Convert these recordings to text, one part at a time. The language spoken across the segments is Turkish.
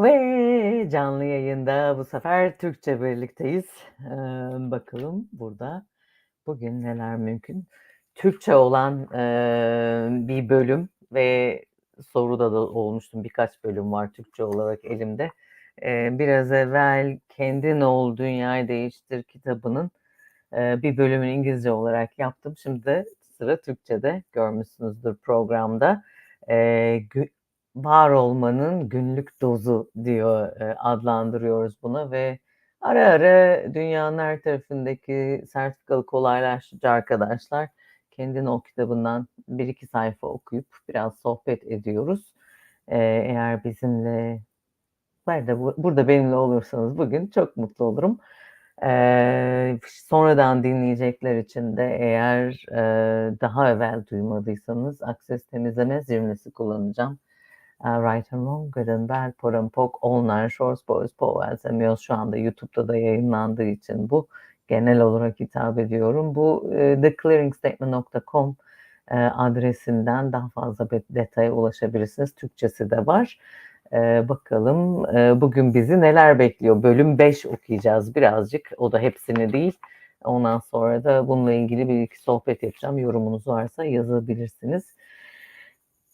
Ve canlı yayında bu sefer Türkçe birlikteyiz. Eee, bakalım burada bugün neler mümkün? Türkçe olan, eee, bir bölüm ve soruda da olmuştum. Birkaç bölüm var Türkçe olarak elimde. Eee, biraz evvel "Kendin Ol, Dünyayı Değiştir" kitabının, eee, bir bölümünü İngilizce olarak yaptım. Şimdi sıra Türkçede. Görmüşsünüzdür programda. Gü var olmanın günlük dozu diyor, eee, adlandırıyoruz bunu ve ara ara dünyanın her tarafındaki sertifikalı kolaylaştırıcı arkadaşlar "Kendin Ol" kitabından 1-2 sayfa okuyup biraz sohbet ediyoruz. Eee, eğer bizimle burada bu burada benimle olursanız bugün çok mutlu olurum. Eee, sonradan dinleyecekler için de eğer, eee, daha evvel duymadıysanız Access temizleme zirvesi kullanacağım. Right and Wrong, Poke, All Nine Shorts, Boys, and Mules şu anda YouTube'da da yayınlandığı için bu genel olarak hitap ediyorum. Bu, eee, theclearingstatement.com, eee, adresinden daha fazla detaya ulaşabilirsiniz. Türkçesi de var. Eee, bakalım, eee, bugün bizi neler bekliyor? Bölüm 5 okuyacağız birazcık. O da hepsini değil. Ondan sonra da bununla ilgili 1-2 sohbet yapacağım. Yorumunuz varsa yazabilirsiniz.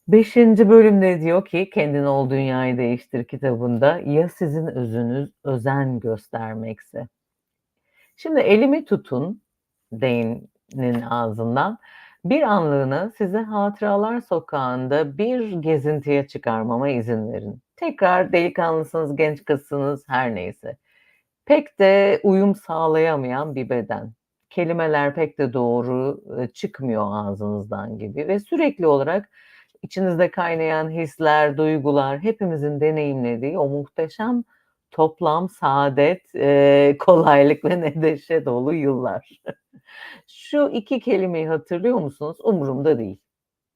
5. bölüm ne diyor ki "Kendin Ol, Dünyayı Değiştir" kitabında "Ya sizin özünüz özen göstermekse?" Şimdi "Elimi tutun" Dane'in ağzından "Bir anlığına sizi hatıralar sokağında bir gezintiye çıkarmama izin verin. Tekrar delikanlısınız, genç kızsınız, her neyse. Pek de uyum sağlayamayan bir beden. Kelimeler pek de doğru, eee, çıkmıyor ağzınızdan gibi ve sürekli olarak içinizde kaynayan hisler, duygular, hepimizin deneyimlediği o muhteşem toplam saadet, eee, kolaylık ve neşe dolu yıllar. Şu 2 kelimeyi hatırlıyor musunuz? Umurumda değil.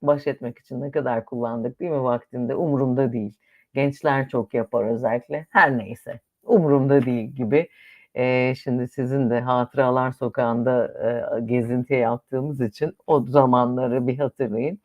Baş etmek için ne kadar kullandık değil mi vaktinde? Umurumda değil. Gençler çok yapar özellikle. Her neyse, umurumda değil gibi. Eee, şimdi sizin de hatıralar sokağında, eee, gezinti yaptığımız için o zamanları bir hatırlayın.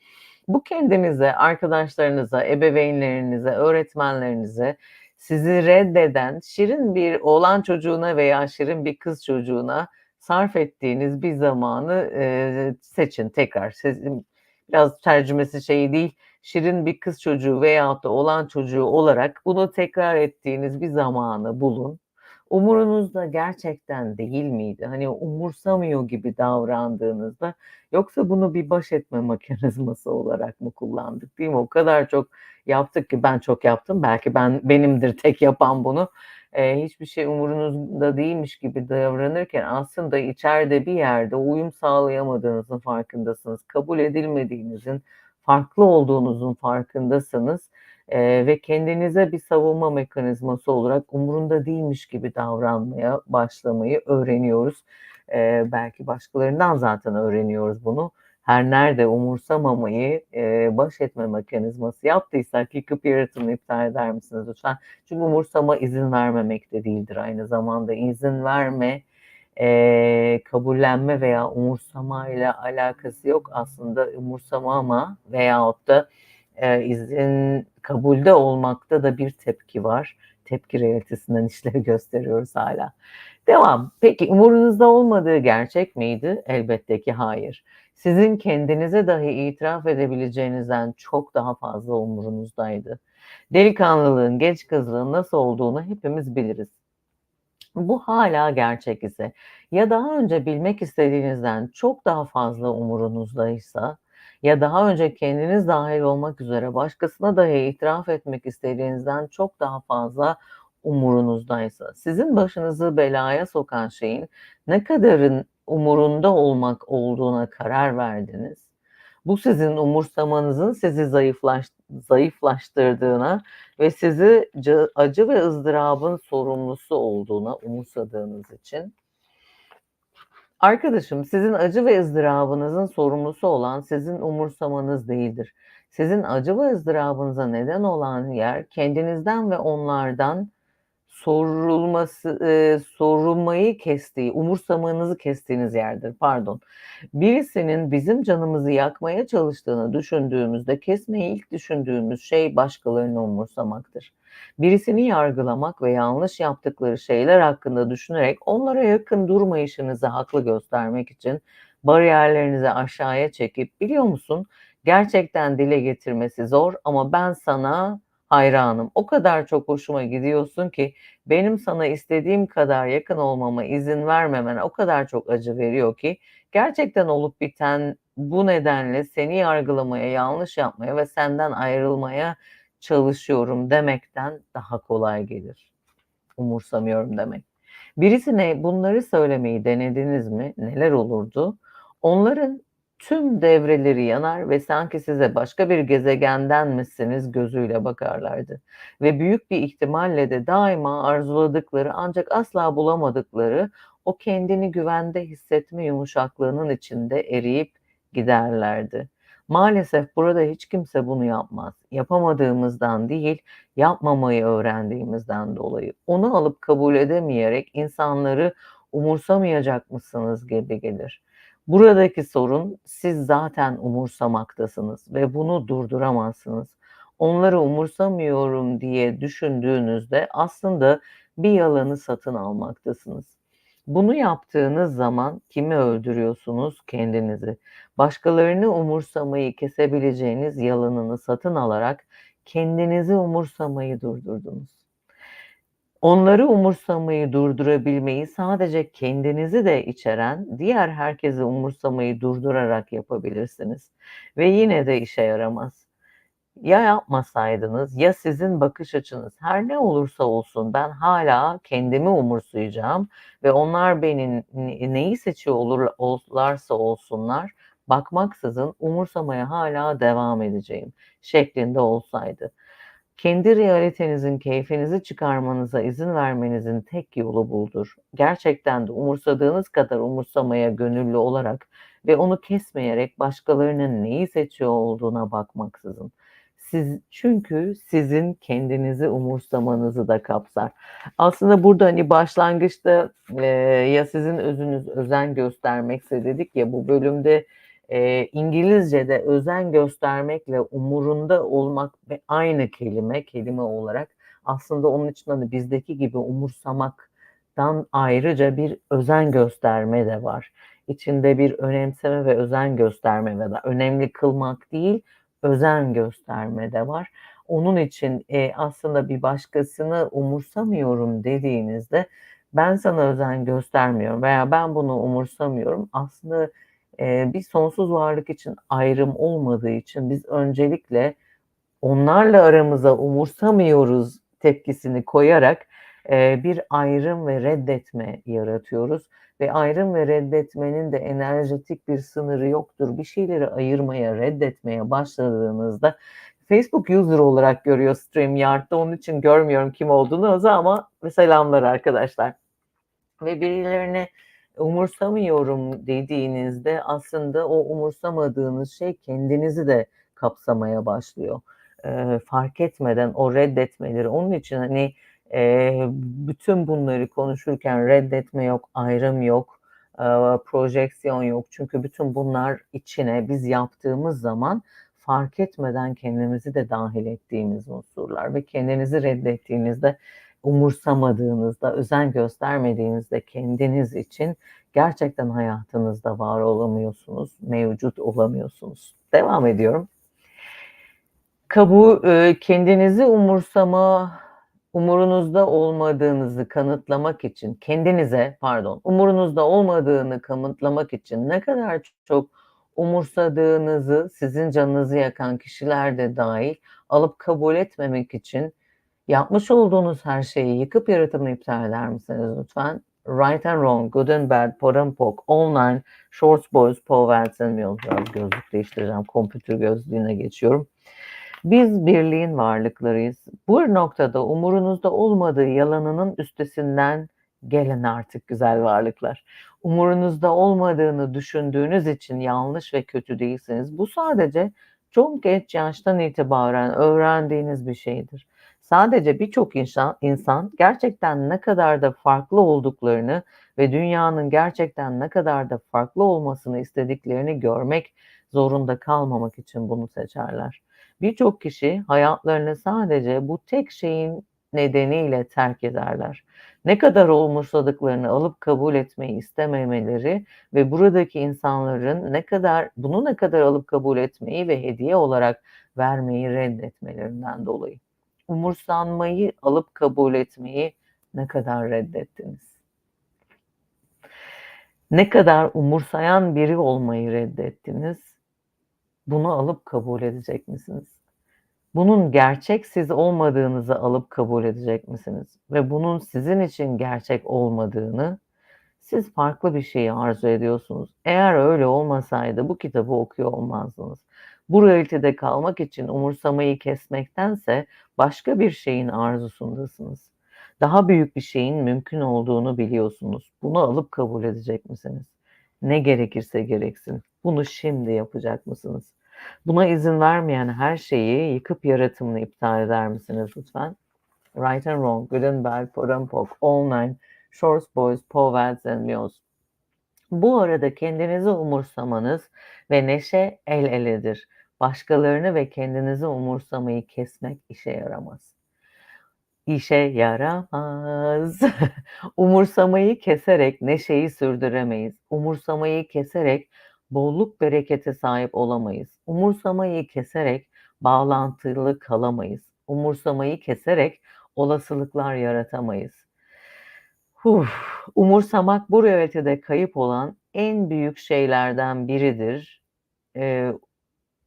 Bu kendinize, arkadaşlarınıza, ebeveynlerinize, öğretmenlerinize, sizi reddeden şirin bir oğlan çocuğuna veya şirin bir kız çocuğuna sarf ettiğiniz bir zamanı, eee, seçin tekrar. Sizin biraz tercümesi şey değil, şirin bir kız çocuğu veyahut da oğlan çocuğu olarak bunu tekrar ettiğiniz bir zamanı bulun. Umurunuzda gerçekten değil miydi? Hani umursamıyor gibi davrandığınızda yoksa bunu bir baş etme mekanizması olarak mı kullandık, değil mi? O kadar çok yaptık ki ben çok yaptım. Belki ben benimdir tek yapan bunu. Eee, hiçbir şey umurunuzda değilmiş gibi davranırken aslında içeride bir yerde uyum sağlayamadığınızın farkındasınız. Kabul edilmediğinizin, farklı olduğunuzun farkındasınız, eee, ve kendinize bir savunma mekanizması olarak umurunda değilmiş gibi davranmaya başlamayı öğreniyoruz. Eee, belki başkalarından zaten öğreniyoruz bunu. Her nerede umursamamayı, eee, baş etme mekanizması yaptıysak yıkıp yaratımı iptal eder misiniz lütfen? Çünkü umursama izin vermemek de değildir aynı zamanda. İzin verme, eee, kabullenme veya umursamayla alakası yok aslında. Umursamama veyahut da, eee, izin kabulde olmakta da bir tepki var. Tepki realitesinden işlev gösteriyoruz hâlâ. Devam. Peki umurunuzda olmadığı gerçek miydi? Elbette ki hayır. Sizin kendinize dahi itiraf edebileceğinizden çok daha fazla umurunuzdaydı. Delikanlılığın, genç kızlığın nasıl olduğunu hepimiz biliriz. Bu hâlâ gerçek ise ya daha önce bilmek istediğinizden çok daha fazla umurunuzdaysa ya daha önce kendiniz dâhil olmak üzere başkasına dahi itiraf etmek istediğinizden çok daha fazla umurunuzdaysa, sizin başınızı belaya sokan şeyin ne kadarın umurunda olmak olduğuna karar verdiniz. Bu sizin umursamanızın sizi zayıflaş zayıflaştırdığına ve sizi cı acı ve ızdırabın sorumlusu olduğuna umursadığınız için. Arkadaşım, sizin acı ve ızdırabınızın sorumlusu olan sizin umursamanız değildir. Sizin acı ve ızdırabınıza neden olan yer kendinizden ve onlardan sorulması, eee, sorulmayı kestiği, umursamanızı kestiğiniz yerdir, pardon. Birisinin bizim canımızı yakmaya çalıştığını düşündüğümüzde kesmeyi ilk düşündüğümüz şey başkalarını umursamaktır. Birisini yargılamak ve yanlış yaptıkları şeyler hakkında düşünerek onlara yakın durmayışınızı haklı göstermek için bariyerlerinizi aşağıya çekip biliyor musun gerçekten dile getirmesi zor ama ben sana hayranım. O kadar çok hoşuma gidiyorsun ki benim sana istediğim kadar yakın olmama izin vermemen o kadar çok acı veriyor ki gerçekten olup biten bu nedenle seni yargılamaya, yanlış yapmaya ve senden ayrılmaya çalışıyorum demekten daha kolay gelir. Umursamıyorum demek. Birisine bunları söylemeyi denediniz mi? Neler olurdu? Onların tüm devreleri yanar ve sanki size başka bir gezegendenmişsiniz gözüyle bakarlardı. Ve büyük bir ihtimalle de daima arzuladıkları ancak asla bulamadıkları o kendini güvende hissetme yumuşaklığının içinde eriyip giderlerdi. Maalesef burada hiç kimse bunu yapmaz. Yapamadığımızdan değil, yapmamayı öğrendiğimizden dolayı. Onu alıp kabul edemeyerek insanları umursamayacak mısınız gibi gelir. Buradaki sorun siz zaten umursamaktasınız ve bunu durduramazsınız. Onları umursamıyorum diye düşündüğünüzde aslında bir yalanı satın almaktasınız. Bunu yaptığınız zaman kimi öldürüyorsunuz? Kendinizi. Başkalarını umursamayı kesebileceğiniz yalanını satın alarak kendinizi umursamayı durdurdunuz. Onları umursamayı durdurabilmeyi sadece kendinizi de içeren diğer herkesi umursamayı durdurarak yapabilirsiniz ve yine de işe yaramaz. Ya yapmasaydınız ya sizin bakış açınız her ne olursa olsun ben hala kendimi umursayacağım ve onlar beni neyi seçiyor olurlarsa olsunlar bakmaksızın umursamaya hala devam edeceğim şeklinde olsaydı. Kendi realitenizin keyfinizi çıkarmanıza izin vermenizin tek yolu budur. Gerçekten de umursadığınız kadar umursamaya gönüllü olarak ve onu kesmeyerek başkalarının neyi seçiyor olduğuna bakmaksızın. Siz çünkü sizin kendinizi umursamanızı da kapsar. Aslında burada hani başlangıçta e, ya sizin özünüz özen göstermekse dedik ya bu bölümde e, İngilizce'de özen göstermekle umurunda olmak ve aynı kelime kelime olarak aslında onun için hani bizdeki gibi umursamaktan ayrıca bir özen gösterme de var. İçinde bir önemseme ve özen gösterme ve da önemli kılmak değil özen gösterme de var. Onun için e, aslında bir başkasını umursamıyorum dediğinizde ben sana özen göstermiyorum veya ben bunu umursamıyorum. Aslında bir sonsuz varlık için ayrım olmadığı için biz öncelikle onlarla aramıza umursamıyoruz tepkisini koyarak bir ayrım ve reddetme yaratıyoruz ve ayrım ve reddetmenin de enerjetik bir sınırı yoktur. Bir şeyleri ayırmaya, reddetmeye başladığınızda Facebook user olarak görüyor StreamYard'da. Onun için görmüyorum kim olduğunu ama selamlar arkadaşlar. Ve birilerine umursamıyorum dediğinizde aslında o umursamadığınız şey kendinizi de kapsamaya başlıyor. E, fark etmeden o reddetmeleri. Onun için hani e, bütün bunları konuşurken reddetme yok, ayrım yok, e, projeksiyon yok. Çünkü bütün bunlar içine biz yaptığımız zaman fark etmeden kendimizi de dahil ettiğimiz unsurlar ve kendinizi reddettiğinizde umursamadığınızda, özen göstermediğinizde kendiniz için gerçekten hayatınızda var olamıyorsunuz, mevcut olamıyorsunuz. Devam ediyorum. Kabu kendinizi umursama, umurunuzda olmadığınızı kanıtlamak için, kendinize pardon, umurunuzda olmadığını kanıtlamak için ne kadar çok umursadığınızı sizin canınızı yakan kişiler de dahil alıp kabul etmemek için Yapmış olduğunuz her şeyi yıkıp yaratımı iptal eder misiniz lütfen? Right and Wrong, Good and Bad, Pot and Poke, Online, Shorts Boys, Paul Watson, Mills. Gözlük değiştireceğim. Kompütür gözlüğüne geçiyorum. Biz birliğin varlıklarıyız. Bu noktada umurunuzda olmadığı yalanının üstesinden gelin artık güzel varlıklar. Umurunuzda olmadığını düşündüğünüz için yanlış ve kötü değilsiniz. Bu sadece çok geç yaştan itibaren öğrendiğiniz bir şeydir. Sadece birçok insan, insan gerçekten ne kadar da farklı olduklarını ve dünyanın gerçekten ne kadar da farklı olmasını istediklerini görmek zorunda kalmamak için bunu seçerler. Birçok kişi hayatlarını sadece bu tek şeyin nedeniyle terk ederler. Ne kadar umursadıklarını alıp kabul etmeyi istememeleri ve buradaki insanların ne kadar bunu ne kadar alıp kabul etmeyi ve hediye olarak vermeyi reddetmelerinden dolayı. Umursanmayı alıp kabul etmeyi ne kadar reddettiniz? Ne kadar umursayan biri olmayı reddettiniz? Bunu alıp kabul edecek misiniz? Bunun gerçek siz olmadığınızı alıp kabul edecek misiniz? Ve bunun sizin için gerçek olmadığını siz farklı bir şeyi arzu ediyorsunuz. Eğer öyle olmasaydı bu kitabı okuyor olmazdınız. Bu realitede kalmak için umursamayı kesmektense başka bir şeyin arzusundasınız. Daha büyük bir şeyin mümkün olduğunu biliyorsunuz. Bunu alıp kabul edecek misiniz? Ne gerekirse gereksin. Bunu şimdi yapacak mısınız? Buna izin vermeyen her şeyi yıkıp yaratımını iptal eder misiniz lütfen? Right and wrong, good and bad, poke, all nine, shorts, boys, povats and meows. Bu arada kendinizi umursamanız ve neşe el eledir. Başkalarını ve kendinizi umursamayı kesmek işe yaramaz. İşe yaramaz. Umursamayı keserek neşeyi sürdüremeyiz. Umursamayı keserek bolluk berekete sahip olamayız. Umursamayı keserek bağlantılı kalamayız. Umursamayı keserek olasılıklar yaratamayız. Uf, umursamak bu realitede kayıp olan en büyük şeylerden biridir. Ee,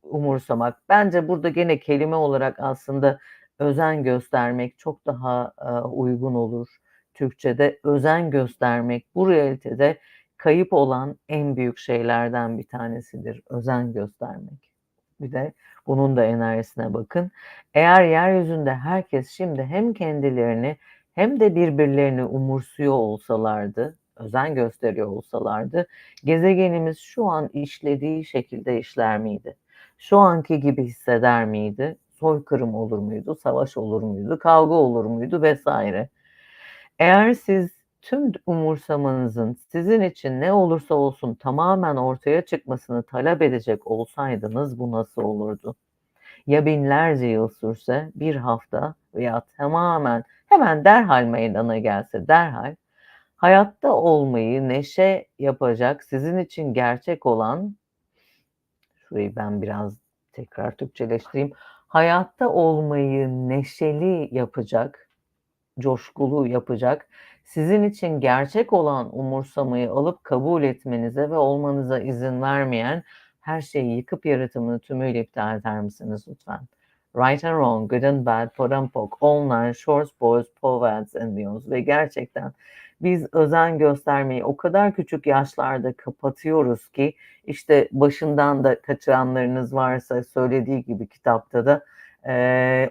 umursamak. Bence burada gene kelime olarak aslında özen göstermek çok daha e, uygun olur. Türkçe'de özen göstermek bu realitede kayıp olan en büyük şeylerden bir tanesidir. Özen göstermek. Bir de bunun da enerjisine bakın. Eğer yeryüzünde herkes şimdi hem kendilerini hem de birbirlerini umursuyor olsalardı, özen gösteriyor olsalardı, gezegenimiz şu an işlediği şekilde işler miydi? Şu anki gibi hisseder miydi? Soykırım olur muydu? Savaş olur muydu? Kavga olur muydu? Vesaire. Eğer siz tüm umursamanızın sizin için ne olursa olsun tamamen ortaya çıkmasını talep edecek olsaydınız bu nasıl olurdu? Ya binlerce yıl sürse, bir hafta veya tamamen hemen derhal meydana gelse derhal hayatta olmayı neşe yapacak, sizin için gerçek olan şurayı ben biraz tekrar Türkçeleştireyim. Hayatta olmayı neşeli yapacak, coşkulu yapacak, sizin için gerçek olan umursamayı alıp kabul etmenize ve olmanıza izin vermeyen her şeyi yıkıp yaratımını tümüyle iptal eder misiniz lütfen? Right and wrong, good and bad, all nine, shorts, boys, povats and beyonds. Ve gerçekten biz özen göstermeyi o kadar küçük yaşlarda kapatıyoruz ki işte başından da kaçıranlarınız varsa söylediği gibi kitapta da e,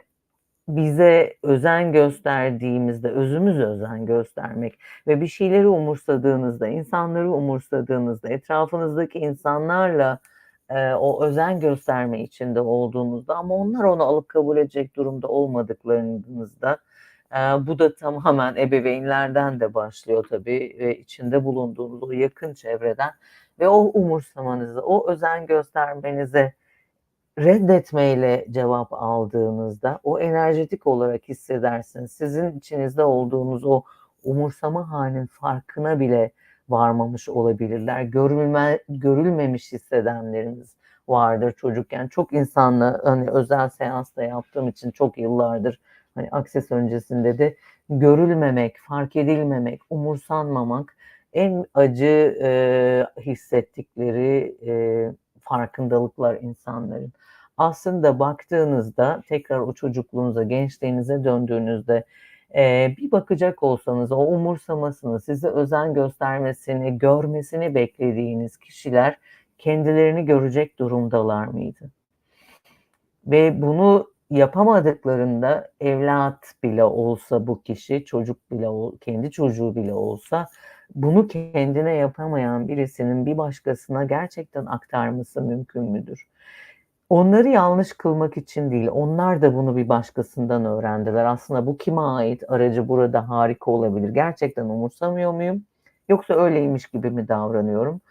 bize özen gösterdiğimizde, özümüz özen göstermek ve bir şeyleri umursadığınızda, insanları umursadığınızda, etrafınızdaki insanlarla e, o özen gösterme içinde olduğunuzda ama onlar onu alıp kabul edecek durumda olmadıklarınızda e, bu da tamamen ebeveynlerden de başlıyor tabii ve içinde bulunduğunuz o yakın çevreden ve o umursamanızı, o özen göstermenize reddetmeyle cevap aldığınızda o enerjetik olarak hissedersiniz. Sizin içinizde olduğunuz o umursama halinin farkına bile varmamış olabilirler. Görülme, görülmemiş hissedenleriniz vardır çocukken. Çok insanla hani özel seansta yaptığım için çok yıllardır hani akses öncesinde de görülmemek, fark edilmemek, umursanmamak en acı e, hissettikleri e, farkındalıklar insanların. Aslında baktığınızda tekrar o çocukluğunuza, gençliğinize döndüğünüzde bir bakacak olsanız o umursamasını, size özen göstermesini, görmesini beklediğiniz kişiler kendilerini görecek durumdalar mıydı? Ve bunu yapamadıklarında evlat bile olsa bu kişi, çocuk bile kendi çocuğu bile olsa bunu kendine yapamayan birisinin bir başkasına gerçekten aktarması mümkün müdür? Onları yanlış kılmak için değil, onlar da bunu bir başkasından öğrendiler. Aslında bu kime ait? Aracı burada harika olabilir. Gerçekten umursamıyor muyum? Yoksa öyleymiş gibi mi davranıyorum?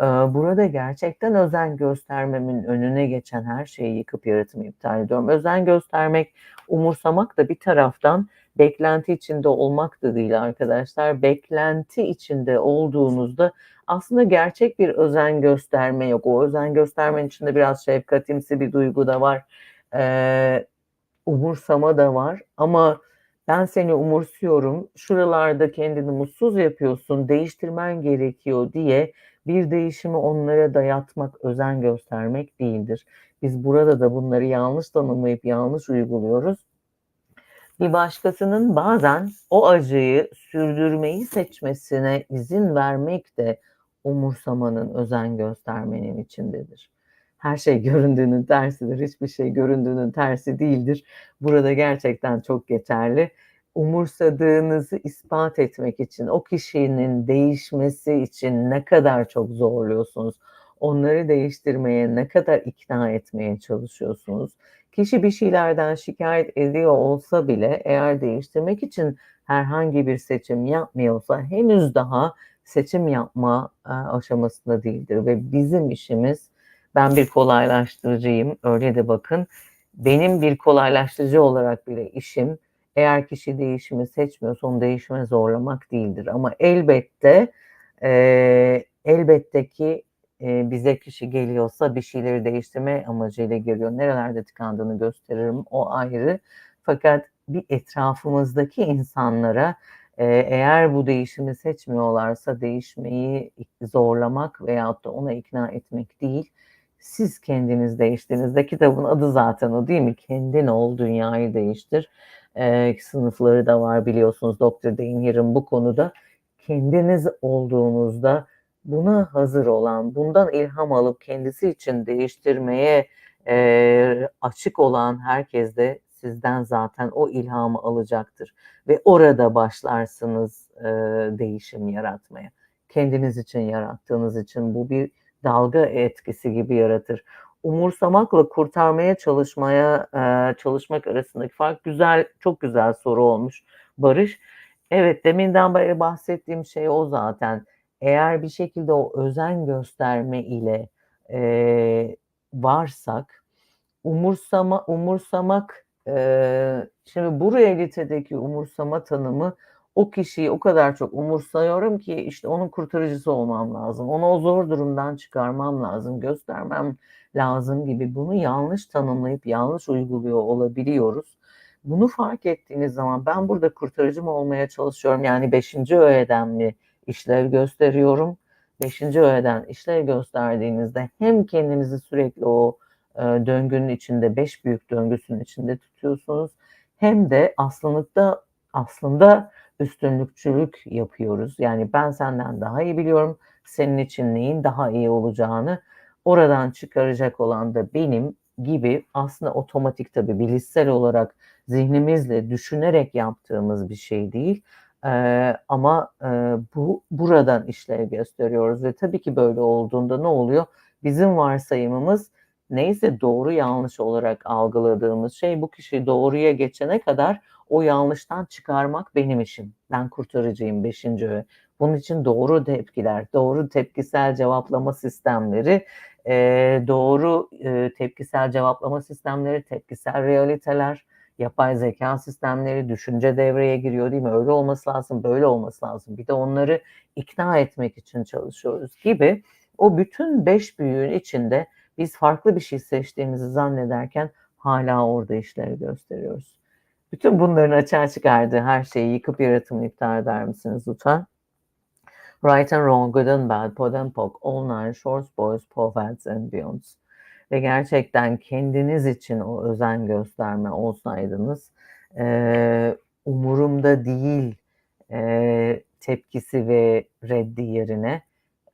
Eee, burada gerçekten özen göstermemin önüne geçen her şeyi yıkıp yaratımı iptal ediyorum. Özen göstermek, umursamak da bir taraftan beklenti içinde olmak da değil arkadaşlar. Beklenti içinde olduğunuzda aslında gerçek bir özen gösterme yok. O özen göstermenin içinde biraz şefkatimsi bir duygu da var. Eee, umursama da var ama ben seni umursuyorum, şuralarda kendini mutsuz yapıyorsun, değiştirmen gerekiyor diye bir değişimi onlara dayatmak, özen göstermek değildir. Biz burada da bunları yanlış tanımlayıp yanlış uyguluyoruz. Bir başkasının bazen o acıyı sürdürmeyi seçmesine izin vermek de umursamanın, özen göstermenin içindedir. Her şey göründüğünün tersidir. Hiçbir şey göründüğünün tersi değildir. Burada gerçekten çok geçerli. Umursadığınızı ispat etmek için, o kişinin değişmesi için ne kadar çok zorluyorsunuz, onları değiştirmeye ne kadar ikna etmeye çalışıyorsunuz. Kişi bir şeylerden şikayet ediyor olsa bile eğer değiştirmek için herhangi bir seçim yapmıyorsa henüz daha seçim yapma aşamasında değildir. Ve bizim işimiz ben bir kolaylaştırıcıyım öyle de bakın. Benim bir kolaylaştırıcı olarak bile işim eğer kişi değişimi seçmiyorsa onu değişime zorlamak değildir. Ama elbette e, elbette ki e, bize kişi geliyorsa bir şeyleri değiştirme amacıyla geliyor. Nerelerde tıkandığını gösteririm o ayrı. Fakat bir etrafımızdaki insanlara e, eğer bu değişimi seçmiyorlarsa değişmeyi zorlamak veyahut da ona ikna etmek değil. Siz kendiniz değiştiğinizde kitabın adı zaten o değil mi? Kendin ol, dünyayı değiştir. E, sınıfları da var biliyorsunuz Dr. Dainher'ın bu konuda. Kendiniz olduğunuzda buna hazır olan, bundan ilham alıp kendisi için değiştirmeye e, açık olan herkes de sizden zaten o ilhamı alacaktır. Ve orada başlarsınız e, değişim yaratmaya. Kendiniz için yarattığınız için bu bir dalga etkisi gibi yaratır. Umursamakla kurtarmaya çalışmaya e, çalışmak arasındaki fark güzel, çok güzel soru olmuş Barış. Evet deminden beri bahsettiğim şey o zaten eğer bir şekilde o özen gösterme ile e, varsak umursama umursamak e, şimdi bu realitedeki umursama tanımı o kişiyi o kadar çok umursayıyorum ki işte onun kurtarıcısı olmam lazım. Onu o zor durumdan çıkarmam lazım, göstermem lazım gibi bunu yanlış tanımlayıp yanlış uyguluyor olabiliyoruz. Bunu fark ettiğiniz zaman ben burada kurtarıcı mı olmaya çalışıyorum yani beşinci öğeden mi işlev gösteriyorum. Beşinci öğeden işlev gösterdiğinizde hem kendinizi sürekli o e, döngünün içinde, beş büyük döngüsünün içinde tutuyorsunuz. Hem de aslında aslında üstünlükçülük yapıyoruz. Yani ben senden daha iyi biliyorum. Senin için neyin daha iyi olacağını oradan çıkaracak olan da benim gibi aslında otomatik tabii bilişsel olarak zihnimizle düşünerek yaptığımız bir şey değil. Ee, ama e, bu buradan işlev gösteriyoruz ve tabii ki böyle olduğunda ne oluyor? Bizim varsayımımız neyse doğru yanlış olarak algıladığımız şey bu kişi doğruya geçene kadar o yanlıştan çıkarmak benim işim. Ben kurtarıcıyım beşinci öğe. Bunun için doğru tepkiler, doğru tepkisel cevaplama sistemleri, e, doğru e, tepkisel cevaplama sistemleri, tepkisel realiteler, yapay zeka sistemleri, düşünce devreye giriyor değil mi? Öyle olması lazım, böyle olması lazım. Bir de onları ikna etmek için çalışıyoruz gibi. O bütün beş büyüğün içinde biz farklı bir şey seçtiğimizi zannederken hala orada işleri gösteriyoruz. Bütün bunların açığa çıkardığı her şeyi yıkıp yaratımı iptal eder misiniz lütfen? Right and wrong, good and bad, pod and poc, all nine, shorts, boys, poets and beyonds ve gerçekten kendiniz için o özen gösterme olsaydınız e, umurumda değil e, tepkisi ve reddi yerine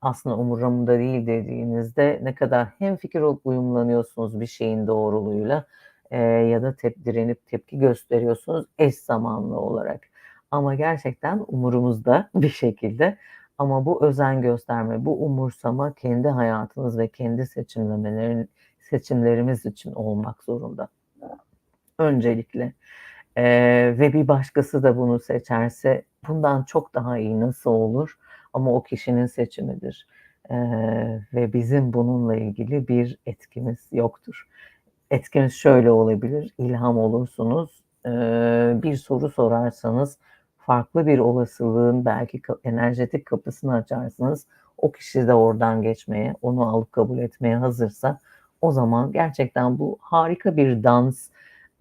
aslında umurumda değil dediğinizde ne kadar hem fikir olup uyumlanıyorsunuz bir şeyin doğruluğuyla e, ya da tep direnip tepki gösteriyorsunuz eş zamanlı olarak. Ama gerçekten umurumuzda bir şekilde ama bu özen gösterme, bu umursama kendi hayatınız ve kendi seçimlemelerin seçimlerimiz için olmak zorunda. Öncelikle. Ee, ve bir başkası da bunu seçerse bundan çok daha iyi nasıl olur? Ama o kişinin seçimidir. Ee, ve bizim bununla ilgili bir etkimiz yoktur. Etkimiz şöyle olabilir, ilham olursunuz, ee, bir soru sorarsanız farklı bir olasılığın belki enerjetik kapısını açarsınız. O kişi de oradan geçmeye, onu alıp kabul etmeye hazırsa o zaman gerçekten bu harika bir dans,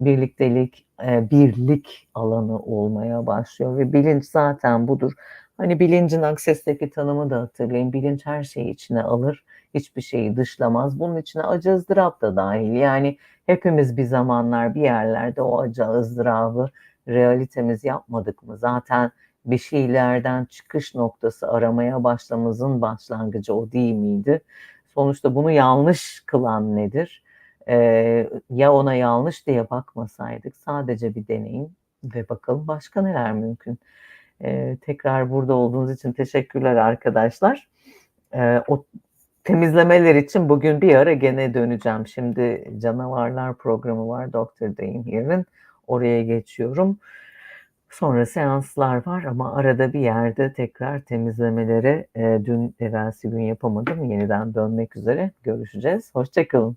birliktelik, e, birlik alanı olmaya başlıyor ve bilinç zaten budur. Hani bilincin aksesteki tanımı da hatırlayın. Bilinç her şeyi içine alır, hiçbir şeyi dışlamaz. Bunun içine acı ızdırap da dahil. Yani hepimiz bir zamanlar bir yerlerde o acı ızdırabı realitemiz yapmadık mı? Zaten bir şeylerden çıkış noktası aramaya başlamamızın başlangıcı o değil miydi? Sonuçta bunu yanlış kılan nedir? Ee, ya ona yanlış diye bakmasaydık sadece bir deneyin ve bakalım başka neler mümkün. Ee, tekrar burada olduğunuz için teşekkürler arkadaşlar. Ee, o temizlemeler için bugün bir ara gene döneceğim. Şimdi canavarlar programı var Dr. Dane Here'in. Oraya geçiyorum. Sonra seanslar var ama arada bir yerde tekrar temizlemelere e, dün evvelsi gün yapamadım. Yeniden dönmek üzere. Görüşeceğiz. Hoşçakalın.